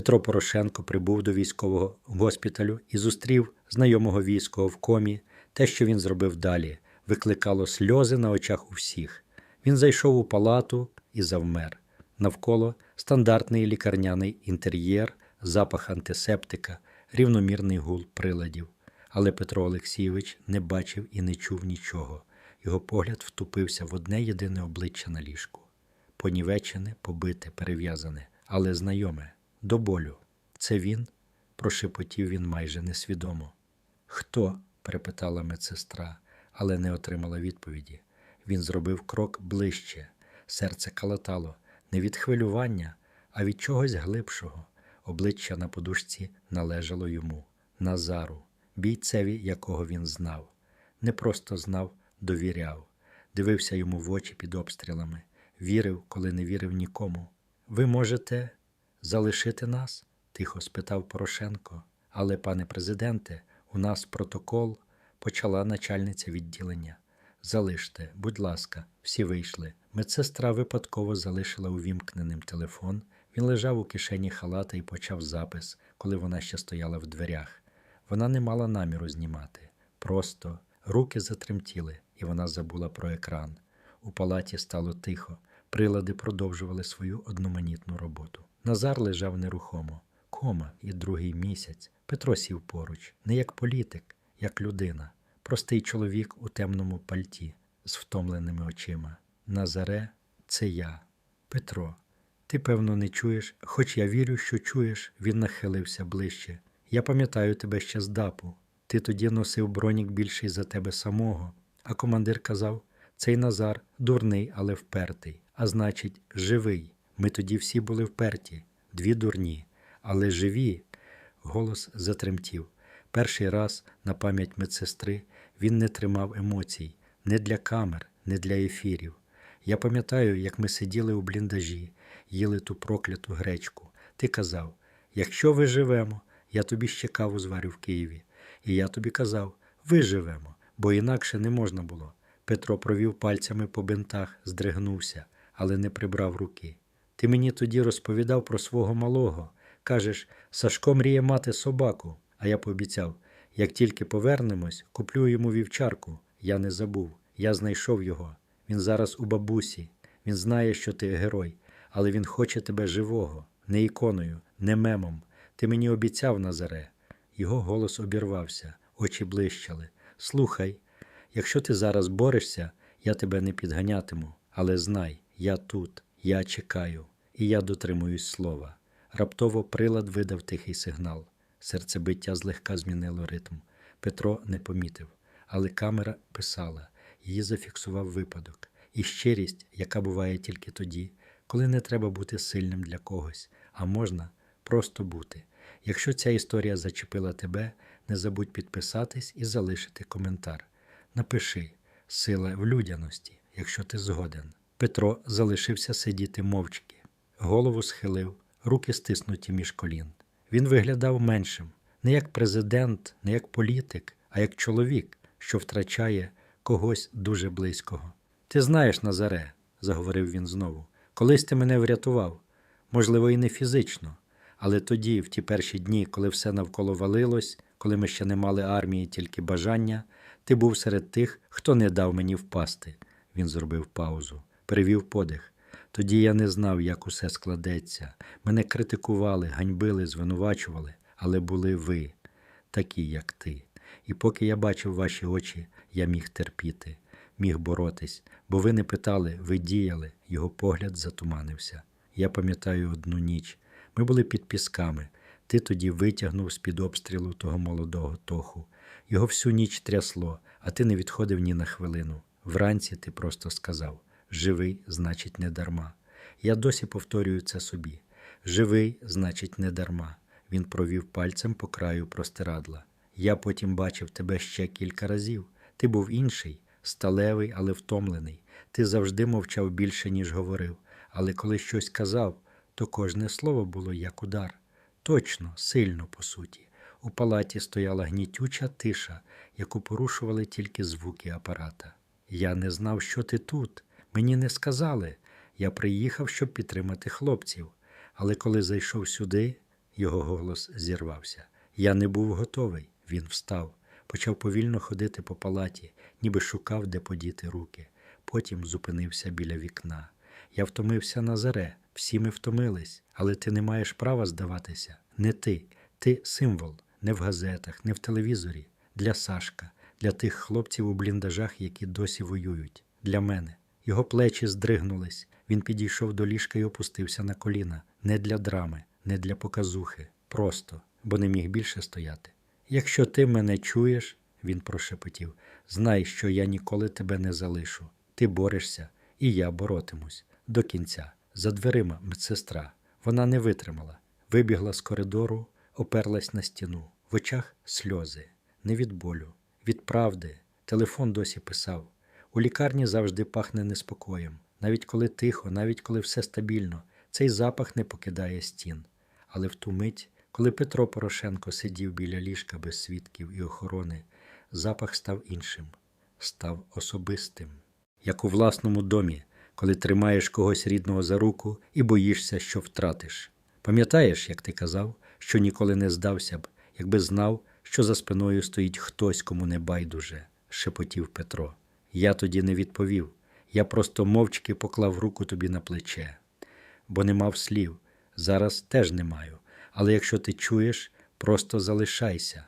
Петро Порошенко прибув до військового госпіталю і зустрів знайомого військового в комі. Те, що він зробив далі, викликало сльози на очах у всіх. Він зайшов у палату і завмер. Навколо стандартний лікарняний інтер'єр, запах антисептика, рівномірний гул приладів. Але Петро Олексійович не бачив і не чув нічого. Його погляд втупився в одне єдине обличчя на ліжку. Понівечене, побите, перев'язане, але знайоме, до болю. Це він? прошепотів він майже несвідомо. Хто? перепитала медсестра, але не отримала відповіді. Він зробив крок ближче. Серце калатало не від хвилювання, а від чогось глибшого. Обличчя на подушці належало йому, Назару, бійцеві, якого він знав. Не просто знав, довіряв, дивився йому в очі під обстрілами, вірив, коли не вірив нікому. Ви можете залишити нас? тихо спитав Порошенко. Але, пане президенте, у нас протокол, почала начальниця відділення. Залиште, будь ласка, всі вийшли. Медсестра випадково залишила увімкненим телефон. Він лежав у кишені халата і почав запис, коли вона ще стояла в дверях. Вона не мала наміру знімати. Просто руки затремтіли, і вона забула про екран. У палаті стало тихо. Прилади продовжували свою одноманітну роботу. Назар лежав нерухомо. Кома і другий місяць. Петро сів поруч, не як політик, як людина, простий чоловік у темному пальті з втомленими очима. Назаре, це я. Петро, ти, певно, не чуєш, хоч я вірю, що чуєш, він нахилився ближче. Я пам'ятаю тебе ще з ДАПу. Ти тоді носив бронік більший за тебе самого. А командир казав: цей Назар дурний, але впертий, а значить, живий. Ми тоді всі були вперті, дві дурні, але живі. Голос затремтів. Перший раз на пам'ять медсестри він не тримав емоцій, не для камер, не для ефірів. Я пам'ятаю, як ми сиділи у бліндажі, їли ту прокляту гречку. Ти казав: якщо виживемо, я тобі ще каву зварю в Києві. І я тобі казав: виживемо, бо інакше не можна було. Петро провів пальцями по бинтах, здригнувся, але не прибрав руки. Ти мені тоді розповідав про свого малого. Кажеш, Сашко мріє мати собаку. А я пообіцяв, як тільки повернемось, куплю йому вівчарку. Я не забув. Я знайшов його. Він зараз у бабусі. Він знає, що ти герой, але він хоче тебе живого, не іконою, не мемом. Ти мені обіцяв, Назаре. Його голос обірвався, очі блищали. Слухай, якщо ти зараз борешся, я тебе не підганятиму, але знай, я тут, я чекаю, і я дотримуюсь слова. Раптово прилад видав тихий сигнал. Серцебиття злегка змінило ритм. Петро не помітив, але камера писала, її зафіксував випадок. І щирість, яка буває тільки тоді, коли не треба бути сильним для когось, а можна просто бути. Якщо ця історія зачепила тебе, не забудь підписатись і залишити коментар. Напиши сила в людяності, якщо ти згоден. Петро залишився сидіти мовчки, голову схилив, руки стиснуті між колін. Він виглядав меншим, не як президент, не як політик, а як чоловік, що втрачає когось дуже близького. Ти знаєш, Назаре, заговорив він знову, колись ти мене врятував, можливо, і не фізично, але тоді, в ті перші дні, коли все навколо валилось, коли ми ще не мали армії, тільки бажання, ти був серед тих, хто не дав мені впасти. Він зробив паузу, перевів подих. Тоді я не знав, як усе складеться. Мене критикували, ганьбили, звинувачували, але були ви, такі, як ти. І поки я бачив ваші очі, я міг терпіти, міг боротись, бо ви не питали, ви діяли, його погляд затуманився. Я пам'ятаю одну ніч. Ми були під пісками. Ти тоді витягнув з-під обстрілу того молодого тоху. Його всю ніч трясло, а ти не відходив ні на хвилину. Вранці ти просто сказав: живий, значить, не дарма. Я досі повторюю це собі. Живий, значить, не дарма. Він провів пальцем по краю простирадла. Я потім бачив тебе ще кілька разів. Ти був інший, сталевий, але втомлений. Ти завжди мовчав більше, ніж говорив. Але коли щось казав, то кожне слово було як удар. Точно, сильно, по суті. У палаті стояла гнітюча тиша, яку порушували тільки звуки апарата. Я не знав, що ти тут. Мені не сказали. Я приїхав, щоб підтримати хлопців. Але коли зайшов сюди, його голос зірвався. Я не був готовий. Він встав, почав повільно ходити по палаті, ніби шукав, де подіти руки. Потім зупинився біля вікна. Я втомився на заре, всі ми втомились, але ти не маєш права здаватися. Не ти. Ти символ, не в газетах, не в телевізорі. Для Сашка, для тих хлопців у бліндажах, які досі воюють. Для мене. Його плечі здригнулись. Він підійшов до ліжка і опустився на коліна. Не для драми, не для показухи. Просто, бо не міг більше стояти. Якщо ти мене чуєш, він прошепотів, знай, що я ніколи тебе не залишу. Ти борешся, і я боротимусь. До кінця. За дверима медсестра. Вона не витримала. Вибігла з коридору, оперлась на стіну. В очах сльози. Не від болю, від правди. Телефон досі писав. У лікарні завжди пахне неспокоєм. Навіть коли тихо, навіть коли все стабільно, цей запах не покидає стін. Але в ту мить, коли Петро Порошенко сидів біля ліжка без свідків і охорони, запах став іншим, став особистим, як у власному домі, коли тримаєш когось рідного за руку і боїшся, що втратиш. Пам'ятаєш, як ти казав, що ніколи не здався б, якби знав, що за спиною стоїть хтось, кому не байдуже, шепотів Петро. Я тоді не відповів. Я просто мовчки поклав руку тобі на плече, бо не мав слів. Зараз теж не маю. Але якщо ти чуєш, просто залишайся.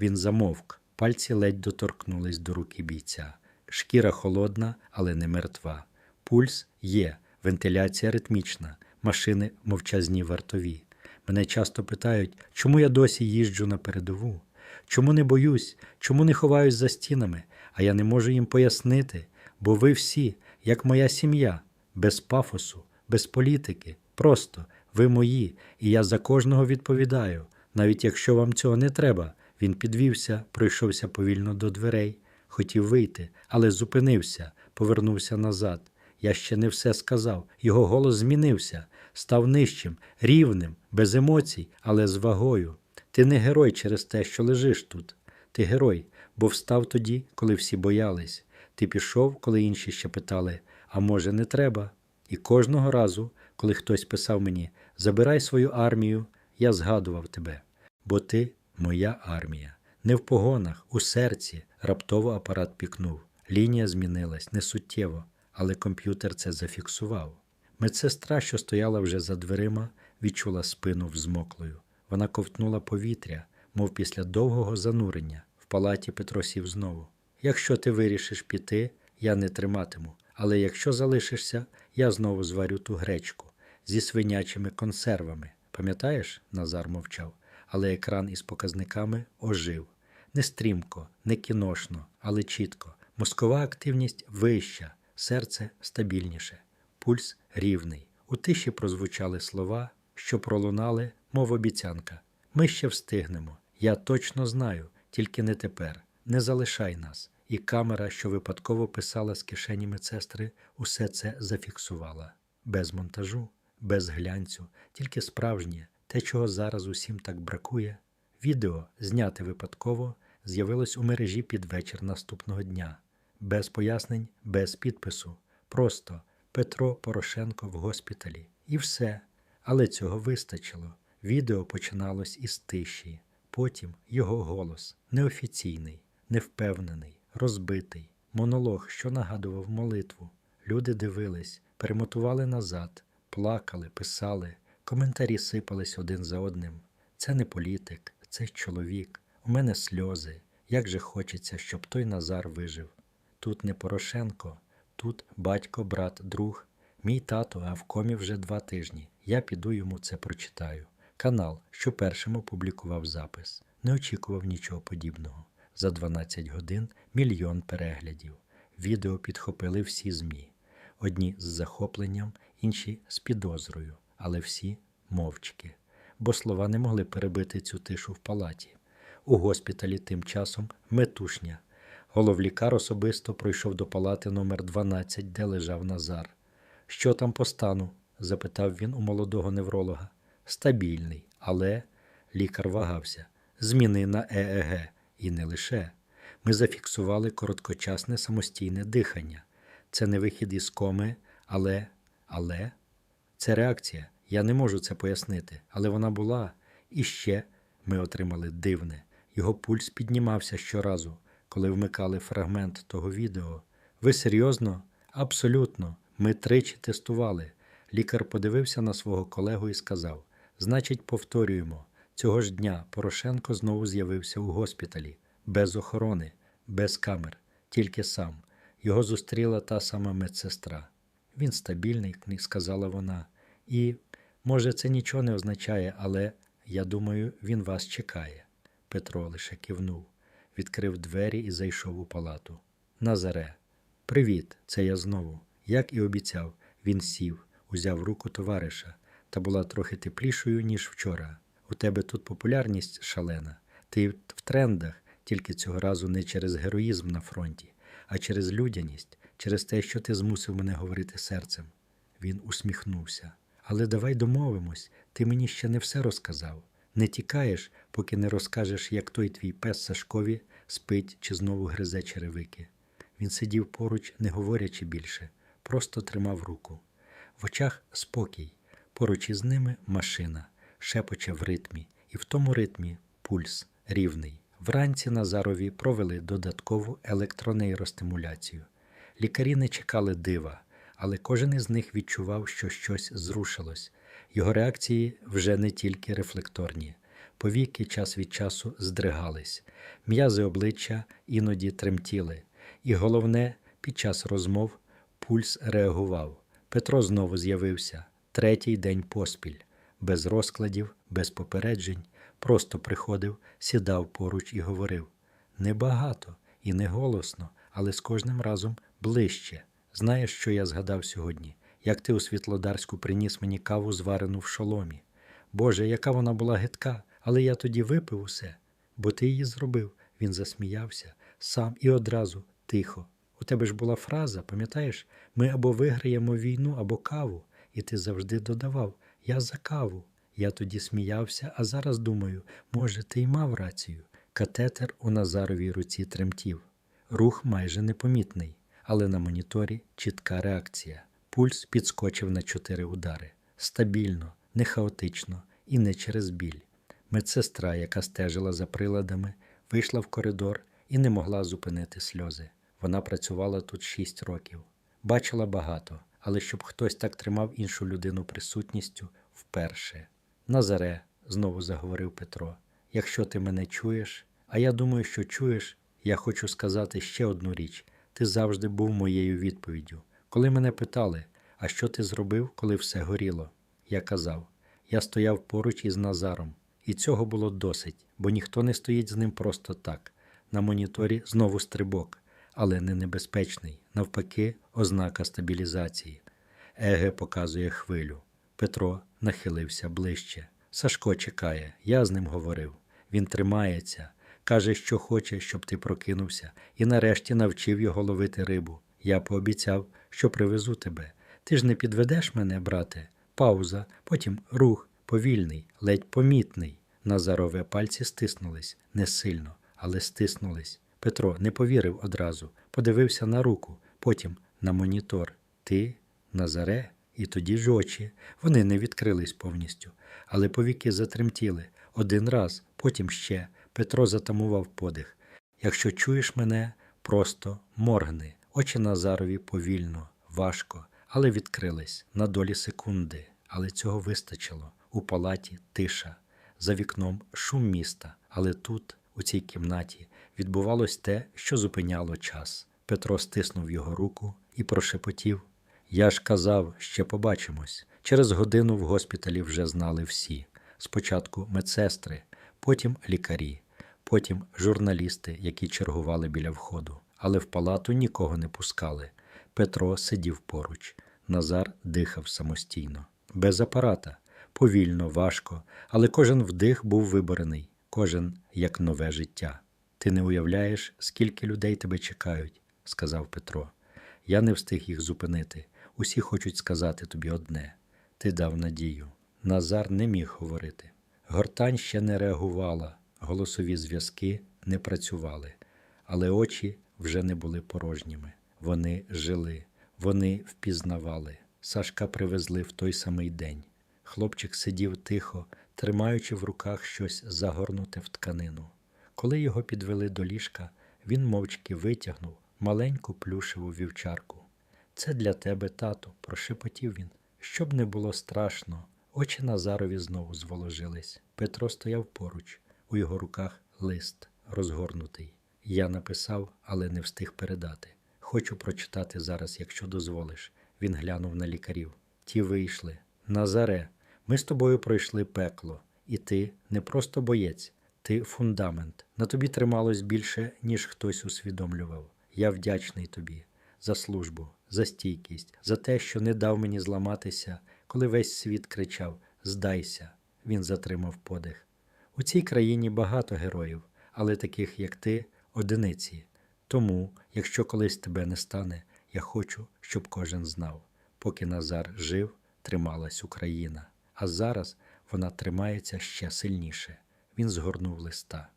Він замовк, пальці ледь доторкнулись до руки бійця. Шкіра холодна, але не мертва. Пульс є, вентиляція ритмічна, машини мовчазні вартові. Мене часто питають, чому я досі їжджу на передову? Чому не боюсь, чому не ховаюсь за стінами, а я не можу їм пояснити, бо ви всі, як моя сім'я, без пафосу, без політики, просто ви мої, і я за кожного відповідаю, навіть якщо вам цього не треба. Він підвівся, пройшовся повільно до дверей, хотів вийти, але зупинився, повернувся назад. Я ще не все сказав. Його голос змінився, став нижчим, рівним, без емоцій, але з вагою. Ти не герой через те, що лежиш тут. Ти герой, бо встав тоді, коли всі боялись. Ти пішов, коли інші ще питали, а може, не треба. І кожного разу, коли хтось писав мені Забирай свою армію, я згадував тебе, бо ти моя армія. Не в погонах, у серці раптово апарат пікнув. Лінія змінилась не суттєво, але комп'ютер це зафіксував. Медсестра, що стояла вже за дверима, відчула спину взмоклою. Вона ковтнула повітря, мов після довгого занурення. В палаті Петро сів знову. Якщо ти вирішиш піти, я не триматиму, але якщо залишишся, я знову зварю ту гречку зі свинячими консервами. Пам'ятаєш? Назар мовчав, але екран із показниками ожив. Не стрімко, не кіношно, але чітко. Мозкова активність вища, серце стабільніше, пульс рівний. У тиші прозвучали слова, що пролунали, мов обіцянка. Ми ще встигнемо. Я точно знаю, тільки не тепер. Не залишай нас. І камера, що випадково писала з кишені медсестри, усе це зафіксувала. Без монтажу, без глянцю, тільки справжнє, те, чого зараз усім так бракує. Відео, зняте випадково, з'явилось у мережі під вечір наступного дня. Без пояснень, без підпису. Просто Петро Порошенко в госпіталі. І все. Але цього вистачило. Відео починалось із тиші. Потім його голос неофіційний, невпевнений, розбитий, монолог, що нагадував молитву. Люди дивились, перемотували назад, плакали, писали, коментарі сипались один за одним. Це не політик, це чоловік. У мене сльози. Як же хочеться, щоб той Назар вижив. Тут не Порошенко, тут батько, брат, друг. Мій тато, а в комі вже два тижні. Я піду йому це прочитаю. Канал, що першим опублікував запис, не очікував нічого подібного. За 12 годин мільйон переглядів. Відео підхопили всі ЗМІ. Одні з захопленням, інші з підозрою, але всі мовчки, бо слова не могли перебити цю тишу в палаті. У госпіталі тим часом метушня. Головлікар особисто пройшов до палати номер 12 де лежав Назар. Що там по стану? запитав він у молодого невролога. Стабільний, але лікар вагався. Зміни на ЕЕГ. І не лише. Ми зафіксували короткочасне самостійне дихання. Це не вихід із коми, але, але це реакція. Я не можу це пояснити, але вона була, І ще ми отримали дивне. Його пульс піднімався щоразу, коли вмикали фрагмент того відео. Ви серйозно? Абсолютно. Ми тричі тестували. Лікар подивився на свого колегу і сказав: Значить, повторюємо. Цього ж дня Порошенко знову з'явився у госпіталі, без охорони, без камер, тільки сам. Його зустріла та сама медсестра. Він стабільний, сказала вона. І, може, це нічого не означає, але я думаю, він вас чекає. Петро лише кивнув, відкрив двері і зайшов у палату. Назаре, привіт, це я знову. Як і обіцяв, він сів, узяв руку товариша та була трохи теплішою, ніж вчора. У тебе тут популярність шалена. Ти в трендах, тільки цього разу не через героїзм на фронті, а через людяність, через те, що ти змусив мене говорити серцем. Він усміхнувся. Але давай домовимось, ти мені ще не все розказав. Не тікаєш, поки не розкажеш, як той твій пес Сашкові спить чи знову гризе черевики. Він сидів поруч, не говорячи більше, просто тримав руку. В очах спокій, поруч із ними машина, шепоче в ритмі, і в тому ритмі пульс рівний. Вранці Назарові провели додаткову електронейростимуляцію. Лікарі не чекали дива, але кожен із них відчував, що щось зрушилось. Його реакції вже не тільки рефлекторні. Повіки час від часу здригались, м'язи обличчя іноді тремтіли, і головне, під час розмов пульс реагував. Петро знову з'явився третій день поспіль, без розкладів, без попереджень, просто приходив, сідав поруч і говорив небагато і не голосно, але з кожним разом ближче. Знаєш, що я згадав сьогодні? Як ти у Світлодарську приніс мені каву, зварену в шоломі. Боже, яка вона була гидка, але я тоді випив усе, бо ти її зробив. Він засміявся сам і одразу тихо. У тебе ж була фраза, пам'ятаєш, ми або виграємо війну, або каву, і ти завжди додавав Я за каву. Я тоді сміявся, а зараз думаю, може, ти й мав рацію. Катетер у Назаровій руці тремтів. Рух майже непомітний, але на моніторі чітка реакція. Пульс підскочив на чотири удари. Стабільно, не хаотично і не через біль. Медсестра, яка стежила за приладами, вийшла в коридор і не могла зупинити сльози. Вона працювала тут шість років. Бачила багато, але щоб хтось так тримав іншу людину присутністю вперше. Назаре, знову заговорив Петро, якщо ти мене чуєш, а я думаю, що чуєш, я хочу сказати ще одну річ: ти завжди був моєю відповіддю. Коли мене питали, а що ти зробив, коли все горіло? Я казав: я стояв поруч із Назаром, і цього було досить, бо ніхто не стоїть з ним просто так. На моніторі знову стрибок, але не небезпечний, навпаки, ознака стабілізації. Еге показує хвилю. Петро нахилився ближче. Сашко чекає, я з ним говорив. Він тримається, каже, що хоче, щоб ти прокинувся, і нарешті навчив його ловити рибу. Я пообіцяв, що привезу тебе. Ти ж не підведеш мене, брате. Пауза, потім рух, повільний, ледь помітний. Назарове пальці стиснулись не сильно, але стиснулись. Петро не повірив одразу, подивився на руку, потім на монітор. Ти, Назаре, і тоді ж очі. Вони не відкрились повністю, але повіки затремтіли один раз, потім ще. Петро затамував подих. Якщо чуєш мене, просто моргни. Очі Назарові повільно, важко, але відкрились на долі секунди. Але цього вистачило. У палаті тиша, за вікном шум міста, але тут, у цій кімнаті, відбувалось те, що зупиняло час. Петро стиснув його руку і прошепотів: Я ж казав, ще побачимось. Через годину в госпіталі вже знали всі. Спочатку медсестри, потім лікарі, потім журналісти, які чергували біля входу. Але в палату нікого не пускали. Петро сидів поруч. Назар дихав самостійно, без апарата, повільно, важко, але кожен вдих був виборений, кожен як нове життя. Ти не уявляєш, скільки людей тебе чекають, сказав Петро. Я не встиг їх зупинити. Усі хочуть сказати тобі одне ти дав надію. Назар не міг говорити. Гортань ще не реагувала, голосові зв'язки не працювали, але очі вже не були порожніми. Вони жили, вони впізнавали. Сашка привезли в той самий день. Хлопчик сидів тихо, тримаючи в руках щось загорнуте в тканину. Коли його підвели до ліжка, він мовчки витягнув маленьку плюшеву вівчарку. Це для тебе, тату, прошепотів він. Щоб не було страшно, очі Назарові знову зволожились. Петро стояв поруч, у його руках лист розгорнутий. Я написав, але не встиг передати. Хочу прочитати зараз, якщо дозволиш. Він глянув на лікарів. Ті вийшли. Назаре, ми з тобою пройшли пекло, і ти не просто боєць, ти фундамент. На тобі трималось більше, ніж хтось усвідомлював. Я вдячний тобі за службу, за стійкість, за те, що не дав мені зламатися, коли весь світ кричав Здайся. Він затримав подих. У цій країні багато героїв, але таких, як ти, одиниці. Тому, якщо колись тебе не стане, я хочу, щоб кожен знав. Поки Назар жив, трималась Україна, а зараз вона тримається ще сильніше. Він згорнув листа,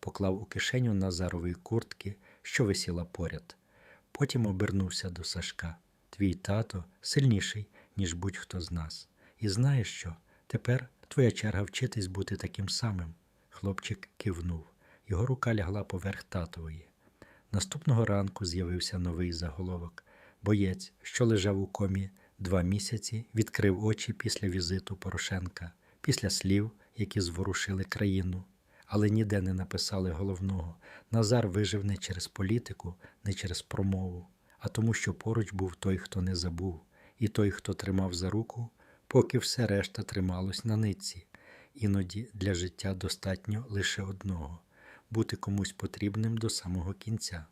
поклав у кишеню Назарової куртки, що висіла поряд. Потім обернувся до Сашка. Твій тато сильніший, ніж будь-хто з нас. І знаєш що? Тепер твоя черга вчитись бути таким самим. Хлопчик кивнув. Його рука лягла поверх татової. Наступного ранку з'явився новий заголовок. Боєць, що лежав у комі два місяці, відкрив очі після візиту Порошенка, після слів, які зворушили країну. Але ніде не написали головного. Назар вижив не через політику, не через промову, а тому, що поруч був той, хто не забув, і той, хто тримав за руку, поки все решта трималось на нитці. Іноді для життя достатньо лише одного бути комусь потрібним до самого кінця.